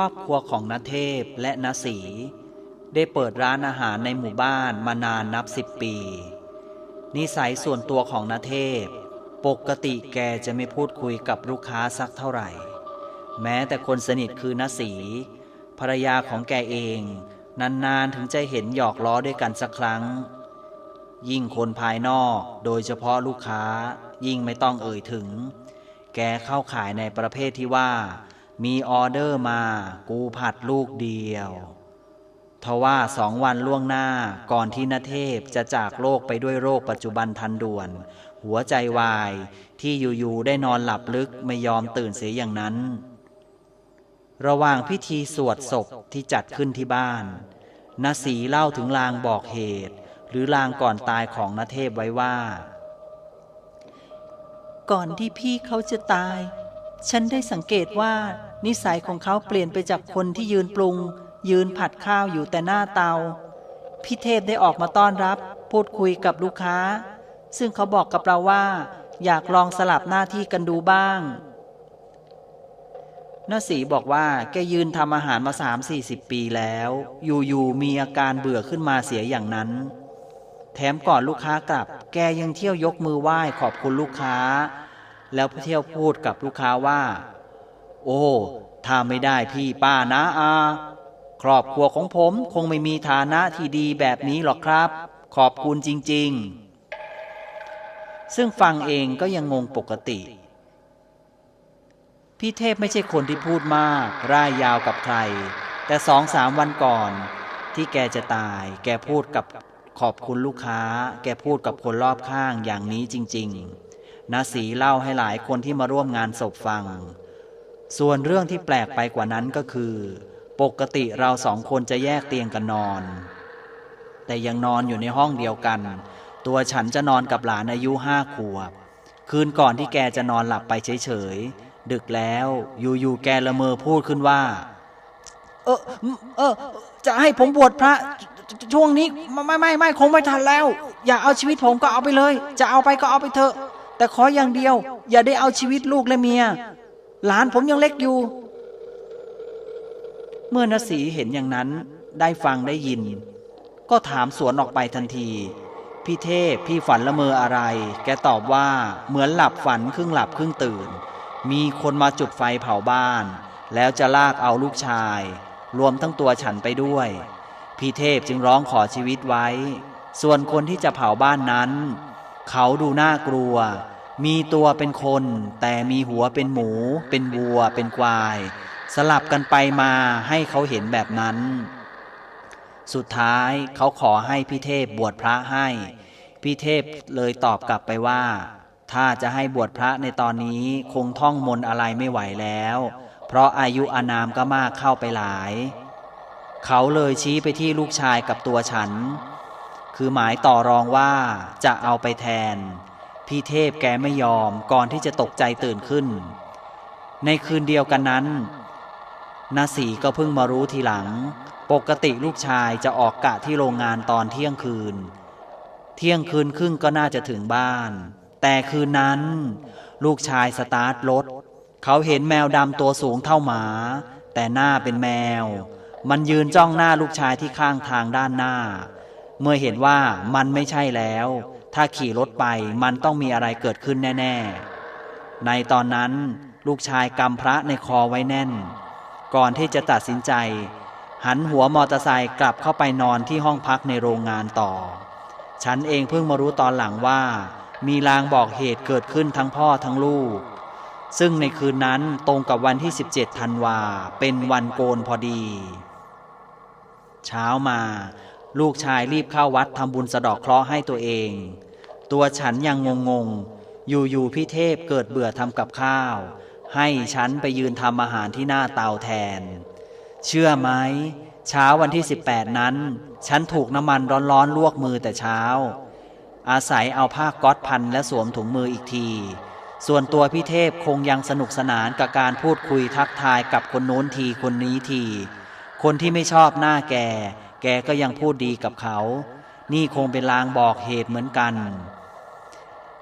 ครอบครัวของนเทพและนสี ได้เปิดร้านอาหารในหมู่บ้านมานานนับสิบปี นิสัยส่วนตัวของนเทพ ปกติแกจะไม่พูดคุยกับลูกค้าสักเท่าไหร่ แม้แต่คนสนิทคือนสีภรรยาของแกเอง นาน ๆ ถึงจะเห็นหยอกล้อด้วยกันสักครั้ง ยิ่งคนภายนอกโดยเฉพาะลูกค้ายิ่งไม่ต้องเอ่ยถึง แกเข้าขายในประเภทที่ว่า มีออเดอร์มา กูผัดลูกเดียวทว่าสองวันล่วงหน้าก่อนที่นเทพจะจากโลกไปด้วยโรคปัจจุบันทันด่วน หัวใจวายที่อยู่ๆได้นอนหลับลึกไม่ยอมตื่นเสียอย่างนั้น ระหว่างพิธีสวดศพที่จัดขึ้นที่บ้านนาสีเล่าถึงลางบอกเหตุ หรือลางก่อนตายของนเทพไว้ว่า ก่อนที่พี่เขาจะตาย ฉันได้สังเกตว่า นิสัยของเขาเปลี่ยนไปจากคนที่ยืนปรุง ยืนผัดข้าวอยู่แต่หน้าเตา พี่เทพได้ออกมาต้อนรับ พูดคุยกับลูกค้า ซึ่งเขาบอกกับเราว่า อยากลองสลับหน้าที่กันดูบ้างน้าสีบอกว่าแกยืนทำอาหารมาสามสี่สิบปีแล้ว อยู่ๆมีอาการเบื่อขึ้นมาเสียอย่างนั้น แถมก่อนลูกค้ากลับ แกยังเที่ยวยกมือไหว้ขอบคุณลูกค้า แล้วผู้เที่ยวพูดกับลูกค้าว่า โอ้ถ้าไม่ได้พี่ป้านะอา ครอบครัวของผมคงไม่มีฐานะที่ดีแบบนี้หรอกครับ ขอบคุณจริง ๆ ซึ่งฟังเองก็ยังงงปกติ พี่เทพไม่ใช่คนที่พูดมาก ร่ายยาวกับใคร แต่สองสามวันก่อน ที่แกจะตาย แกพูดกับขอบคุณลูกค้า แกพูดกับคนรอบข้างอย่างนี้จริง ๆ นาสีเล่าให้หลายคนที่มาร่วมงานศพฟัง ส่วนเรื่องที่แปลกไปกว่านั้นก็คือ ปกติเราสองคนจะแยกเตียงกันนอน แต่ยังนอนอยู่ในห้องเดียวกัน ตัวฉันจะนอนกับหลานอายุห้าขวบ คืนก่อนที่แกจะนอนหลับไปเฉยๆ ดึกแล้วอยู่ๆแกละเมอพูดขึ้นว่า เออเออจะให้ผมบวชพระช่วงนี้ไม่ไม่ไม่ไม่คงไม่ทันแล้ว อย่าเอาชีวิตผมก็เอาไปเลย จะเอาไปก็เอาไปเถอะ แต่ขออย่างเดียว อย่าได้เอาชีวิตลูกและเมีย หลานผมยังเล็กอยู่ เมื่อนสีเห็นอย่างนั้นได้ฟังได้ยิน ก็ถามสวนออกไปทันที พี่เทพพี่ฝันละเมออะไร แกตอบว่าเหมือนหลับฝันครึ่งหลับครึ่งตื่น มีคนมาจุดไฟเผาบ้าน แล้วจะลากเอาลูกชาย รวมทั้งตัวฉันไปด้วย พี่เทพจึงร้องขอชีวิตไว้ ส่วนคนที่จะเผาบ้านนั้น เขาดูน่ากลัว มีตัวเป็นคน แต่มีหัวเป็นหมู เป็นวัว เป็นควาย สลับกันไปมาให้เขาเห็นแบบนั้น สุดท้ายเขาขอให้พี่เทพบวชพระให้ พี่เทพเลยตอบกลับไปว่า ถ้าจะให้บวชพระในตอนนี้คงท่องมนต์อะไรไม่ไหวแล้ว เพราะอายุอานามก็มากเข้าไปหลาย เขาเลยชี้ไปที่ลูกชายกับตัวฉัน คือหมายต่อรองว่าจะเอาไปแทน พี่เทพแกไม่ยอมก่อนที่จะตกใจตื่นขึ้น ในคืนเดียวกันนั้นนาสีก็เพิ่งมารู้ทีหลัง ปกติลูกชายจะออกกะที่โรงงานตอนเที่ยงคืน เที่ยงคืนครึ่งก็น่าจะถึงบ้าน แต่คืนนั้น ลูกชายสตาร์ทรถ เขาเห็นแมวดำตัวสูงเท่าหมา แต่หน้าเป็นแมว มันยืนจ้องหน้าลูกชายที่ข้างทางด้านหน้า เมื่อเห็นว่ามันไม่ใช่แล้ว ถ้าขี่รถไปมันต้องมีอะไรเกิดขึ้นแน่ ๆ ในตอนนั้นลูกชายกำพระในคอไว้แน่น ก่อนที่จะตัดสินใจ หันหัวมอเตอร์ไซค์กลับเข้าไปนอนที่ห้องพักในโรงงานต่อ ฉันเองเพิ่งมารู้ตอนหลังว่า มีลางบอกเหตุเกิดขึ้นทั้งพ่อทั้งลูก ซึ่งในคืนนั้นตรงกับวันที่ 17ธันวาเป็นวันโกนพอดี เช้ามา ลูกชายรีบเข้าวัดทำบุญสะดอกเคราะห์ให้ตัวเอง ตัวฉันยังงงๆ อยู่ๆพี่เทพเกิดเบื่อทำกับข้าว ให้ฉันไปยืนทำอาหารที่หน้าเตาแทน เชื่อไหมเช้าวันที่ 18 นั้น ฉันถูกน้ำมันร้อนๆลวกมือแต่เช้า อาศัยเอาผ้าก๊อตพันและสวมถุงมืออีกที ส่วนตัวพี่เทพคงยังสนุกสนานกับการพูดคุยทักทายกับคนโน้นทีคนนี้ที คนที่ไม่ชอบหน้าแก แกก็ยังพูดดีกับเขา นี่คงเป็นลางบอกเหตุเหมือนกัน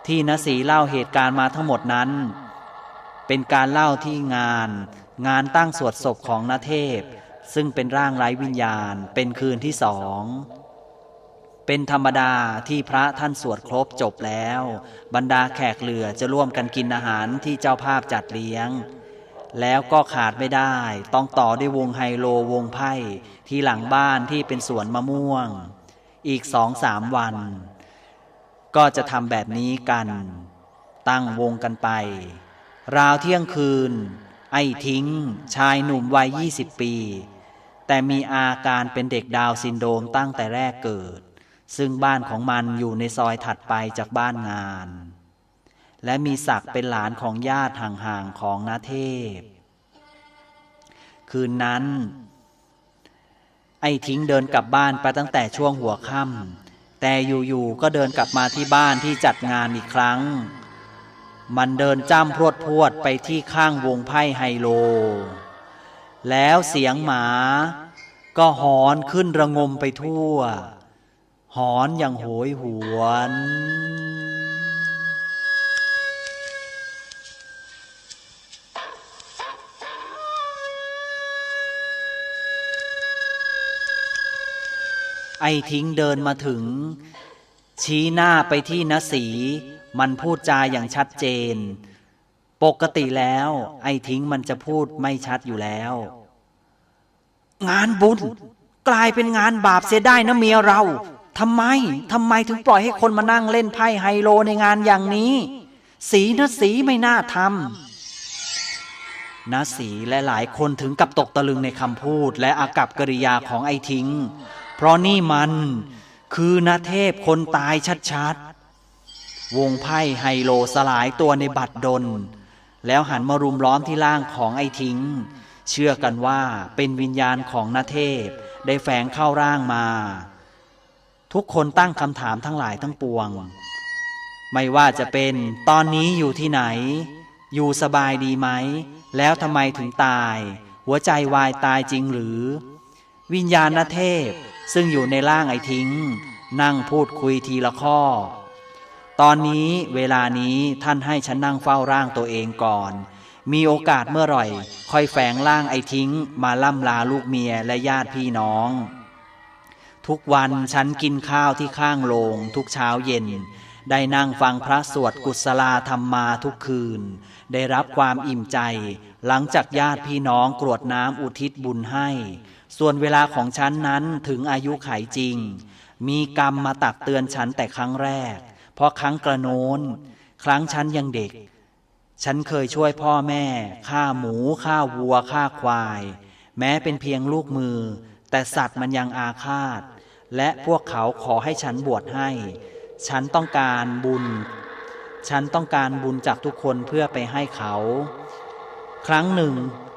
ที่นสีเล่าเหตุการณ์มาทั้งหมดนั้น เป็นการเล่าที่งาน งานตั้งสวดศพของนาเทพ ซึ่งเป็นร่างไร้วิญญาณ เป็นคืนที่สองเป็นธรรมดาที่พระท่านสวดครบจบแล้ว บรรดาแขกเหลือจะร่วมกันกินอาหารที่เจ้าภาพจัดเลี้ยง แล้วก็ขาดไม่ได้ ต้องต่อด้วยวงไฮโลวงไพ่ที่หลังบ้านที่เป็นสวนมะม่วง อีกสองสามวัน ก็จะทำแบบนี้กัน ตั้งวงกันไป ราวเที่ยงคืน ไอ้ทิ้ง ชายหนุ่มวัย 20 ปี แต่มีอาการเป็นเด็กดาวซินโดรมตั้งแต่แรกเกิด ซึ่งบ้านของมันอยู่ในซอยถัดไปจากบ้านงาน และมีศักดิ์เป็นหลานของญาติห่างๆของนาเทพ คืนนั้น ไอ้ทิ้งเดินกลับบ้านไปตั้งแต่ช่วงหัวค่ำแต่อยู่ๆก็เดินกลับมาที่บ้านที่จัดงานอีกครั้ง มันเดินจ้ำพรวดพรวดไปที่ข้างวงไพ่ไฮโล แล้วเสียงหมาก็หอนขึ้นระงมไปทั่ว หอนอย่างโหยหวน ไอ้ทิ้งเดินมาถึง ชี้หน้าไปที่นสี มันพูดจาอย่างชัดเจน ปกติแล้ว ไอ้ทิ้งมันจะพูดไม่ชัดอยู่แล้ว งานบุญกลายเป็นงานบาปเสียได้นะเมียเราทำไมทำไมถึงปล่อยให้คนมานั่งเล่นไพ่ไฮโลในงานอย่างนี้ สีนะสีไม่น่าทำนาสีและหลายคนถึงกับตกตะลึงในคำพูดและอากับกริยาของไอ้ทิ้ง เพราะนี่มันคือนาเทพคนตายชัดๆ วงไพ่ไฮโลสลายตัวในบัตรดล แล้วหันมารุมล้อมที่ล่างของไอ้ทิ้ง เชื่อกันว่าเป็นวิญญาณของนาเทพได้แฝงเข้าร่างมา ทุกคนตั้งคำถามทั้งหลายทั้งปวง ไม่ว่าจะเป็นตอนนี้อยู่ที่ไหน อยู่สบายดีไหม แล้วทำไมถึงตาย หัวใจวายตายจริงหรือ วิญญาณนาเทพ ซึ่งอยู่ในร่างไอทิ้ง นั่งพูดคุยทีละข้อ ตอนนี้เวลานี้ท่านให้ฉันนั่งเฝ้าร่างตัวเองก่อน มีโอกาสเมื่อไหร่ ค่อยแฝงร่างไอทิ้ง มาล่ำลาลูกเมียและญาติพี่น้อง ทุกวันฉันกินข้าวที่ข้างโรงทุกเช้าเย็น ได้นั่งฟังพระสวดกุศลาธรรมมาทุกคืน ได้รับความอิ่มใจ หลังจากญาติพี่น้องกรวดน้ำอุทิศบุญให้ ส่วนเวลาของฉันนั้นถึงอายุไขจริง มีกรรมมาตักเตือนฉันแต่ครั้งแรก เพราะครั้งกระโน้น ครั้งฉันยังเด็ก ฉันเคยช่วยพ่อแม่ฆ่าหมูฆ่าวัวฆ่าควาย แม้เป็นเพียงลูกมือ แต่สัตว์มันยังอาฆาตและพวกเขาขอให้ฉันบวชให้ ฉันต้องการบุญ ฉันต้องการบุญจากทุกคนเพื่อไปให้เขา ครั้งหนึ่ง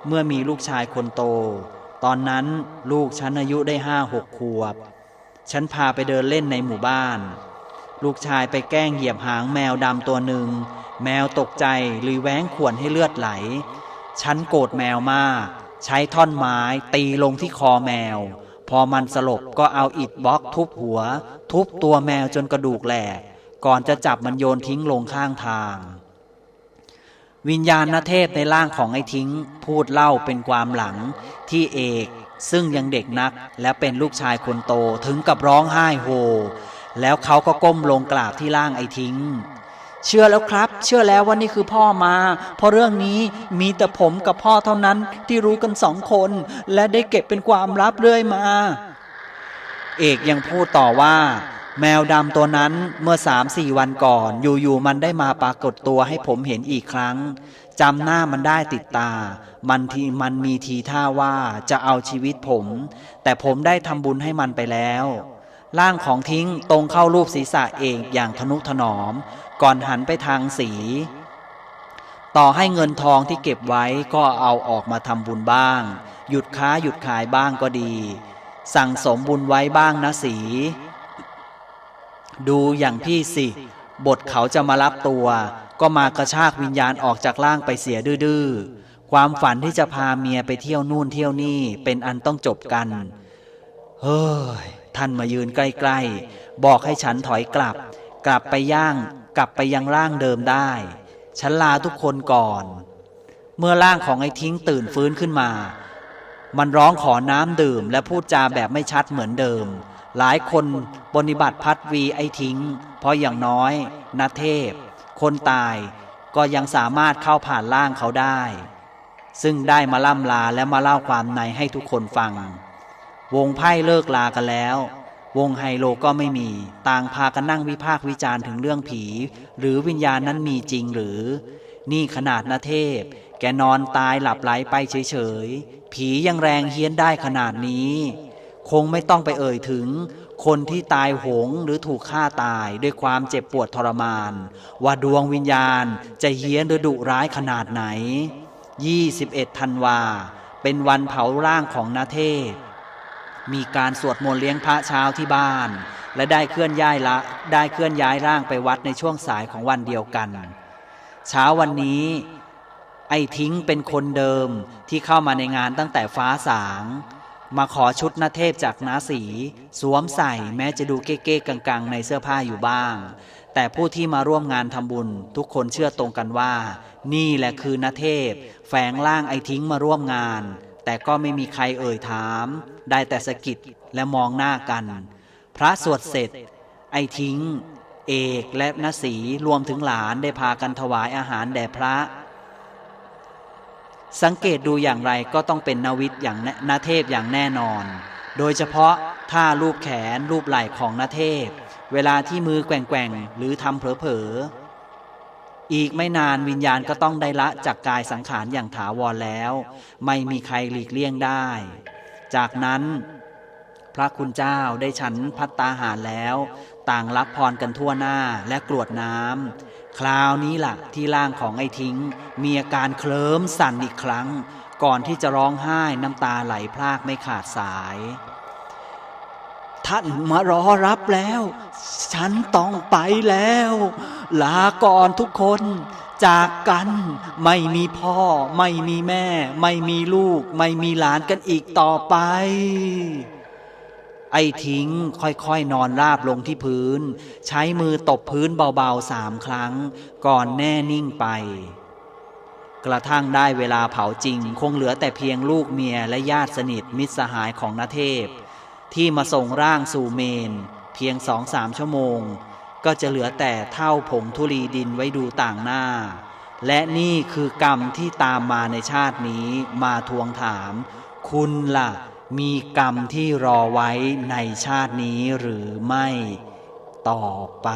เมื่อมีลูกชายคนโต ตอนนั้นลูกฉันอายุได้ห้าหกขวบ ฉันพาไปเดินเล่นในหมู่บ้าน ลูกชายไปแกล้งเหยียบหางแมวดำตัวหนึ่ง แมวตกใจรือแว้งข่วนให้เลือดไหล ฉันโกรธแมวมาก ใช้ท่อนไม้ตีลงที่คอแมว พอมันสลบก็เอาอิฐบล็อกทุบหัว ทุบตัวแมวจนกระดูกแหลก ก่อนจะจับมันโยนทิ้งลงข้างทาง วิญญาณเทพในร่างของไอ้ทิ้ง พูดเล่าเป็นความหลังที่เอกซึ่งยังเด็กนักและเป็นลูกชายคนโตถึงกับร้องไห้โฮแล้วเขาก็ก้มลงกราบที่ร่างไอ้ทิ้ง เชื่อแล้วครับ เชื่อแล้วว่านี่คือพ่อมา เพราะเรื่องนี้มีแต่ผมกับพ่อเท่านั้นที่รู้กันสองคน และได้เก็บเป็นความลับเรื่อยมา เอกยังพูดต่อว่า แมวดำตัวนั้นเมื่อสามสี่วันก่อน อยู่ๆมันได้มาปรากฏตัวให้ผมเห็นอีกครั้งจำหน้ามันได้ติดตา มันทีมันมีทีท่าว่าจะเอาชีวิตผม แต่ผมได้ทำบุญให้มันไปแล้ว ร่างของทิ้งตรงเข้ารูปศีรษะเอกอย่างทนุถนอม ก่อนหันไปทางสี ต่อให้เงินทองที่เก็บไว้ก็เอาออกมาทำบุญบ้าง หยุดค้าหยุดขายบ้างก็ดี สั่งสมบุญไว้บ้างนะสี ดูอย่างพี่สิ บทเขาจะมารับตัว ก็มากระชากวิญญาณออกจากร่างไปเสียดื้อความฝันที่จะพาเมียไปเที่ยวนู่นเที่ยวนี่เป็นอันต้องจบกัน เฮ้ย ท่านมายืนใกล้ ๆ บอกให้ฉันถอยกลับ กลับไปย่าง กลับไปยังร่างเดิมได้ ฉันลาทุกคนก่อน เมื่อร่างของไอ้ทิ้งตื่นฟื้นขึ้นมา มันร้องขอน้ำดื่ม และพูดจาแบบไม่ชัดเหมือนเดิม หลายคนปฏิบัติพัดวีไอ้ทิ้ง เพราะอย่างน้อยนาเทพ คนตายก็ยังสามารถเข้าผ่านร่างเขาได้ ซึ่งได้มาล่ำลาและมาเล่าความในให้ทุกคนฟัง วงไพ่เลิกลากันแล้ว วงไฮโลก็ไม่มี ต่างพากันนั่งวิพากษ์วิจารณ์ถึงเรื่องผี หรือวิญญาณนั้นมีจริงหรือ นี่ขนาดนาเทพ แกนอนตายหลับไหลไปเฉยๆ ผียังแรงเฮี้ยนได้ขนาดนี้ คงไม่ต้องไปเอ่ยถึง คนที่ตายโหงหรือถูกฆ่าตายด้วยความเจ็บปวดทรมาน ว่าดวงวิญญาณจะเฮี้ยนหรือดุร้ายขนาดไหน 21ธันวาเป็นวันเผาร่างของนาเทพ มีการสวดมนต์เลี้ยงพระเช้าที่บ้าน และได้เคลื่อนย้ายละได้เคลื่อนย้ายร่างไปวัดในช่วงสายของวันเดียวกัน เช้าวันนี้ ไอ้ทิ้งเป็นคนเดิมที่เข้ามาในงานตั้งแต่ฟ้าสาง มาขอชุดนาเทพจากนาสี สวมใส่แม้จะดูเก๊ๆกังๆ ในเสื้อผ้าอยู่บ้าง แต่ผู้ที่มาร่วมงานทำบุญ ทุกคนเชื่อตรงกันว่า นี่แหละคือนาเทพ แฝงร่างไอ้ทิ้งมาร่วมงาน แต่ก็ไม่มีใครเอ่ยถาม ได้แต่สะกิดและมองหน้ากัน พระสวดเสร็จ ไอ้ทิ้ง เอกและนสีรวมถึงหลานได้พากันถวายอาหารแด่พระ สังเกตดูอย่างไรก็ต้องเป็นนวิทย์อย่างนนาเทพอย่างแน่นอน โดยเฉพาะท่ารูปแขนรูปไหล่ของนาเทพ เวลาที่มือแกว่งๆหรือทำเผลอๆ อีกไม่นานวิญญาณก็ต้องได้ละจากกายสังขารอย่างถาวรแล้ว ไม่มีใครหลีกเลี่ยงได้ จากนั้น พระคุณเจ้าได้ฉันพัตตาหารแล้ว ต่างรับพรกันทั่วหน้าและกรวดน้ำคราวนี้ล่ะที่ร่างของไอ้ทิ้ง มีอาการเคลิ้มสั่นอีกครั้ง ก่อนที่จะร้องไห้น้ำตาไหลพรากไม่ขาดสาย ท่านมารอรับแล้ว ฉันต้องไปแล้ว ลาก่อนทุกคนจากกันไม่มีพ่อ ไม่มีแม่ ไม่มีลูก ไม่มีหลานกันอีกต่อไป ไอ้ทิ้งค่อยๆ นอนราบลงที่พื้น ใช้มือตบพื้นเบาๆสามครั้ง ก่อนแน่นิ่งไป กระทั่งได้เวลาเผาจริง คงเหลือแต่เพียงลูกเมียและญาติสนิทมิตรสหายของนาเทพ ที่มาส่งร่างสู่เมน เพียงสองสามชั่วโมง ก็จะเหลือแต่เท่าผงธุลีดินไว้ดูต่างหน้า และนี่คือกรรมที่ตามมาในชาตินี้มาทวงถาม คุณล่ะ มีกรรมที่รอไว้ในชาตินี้หรือไม่ ต่อไป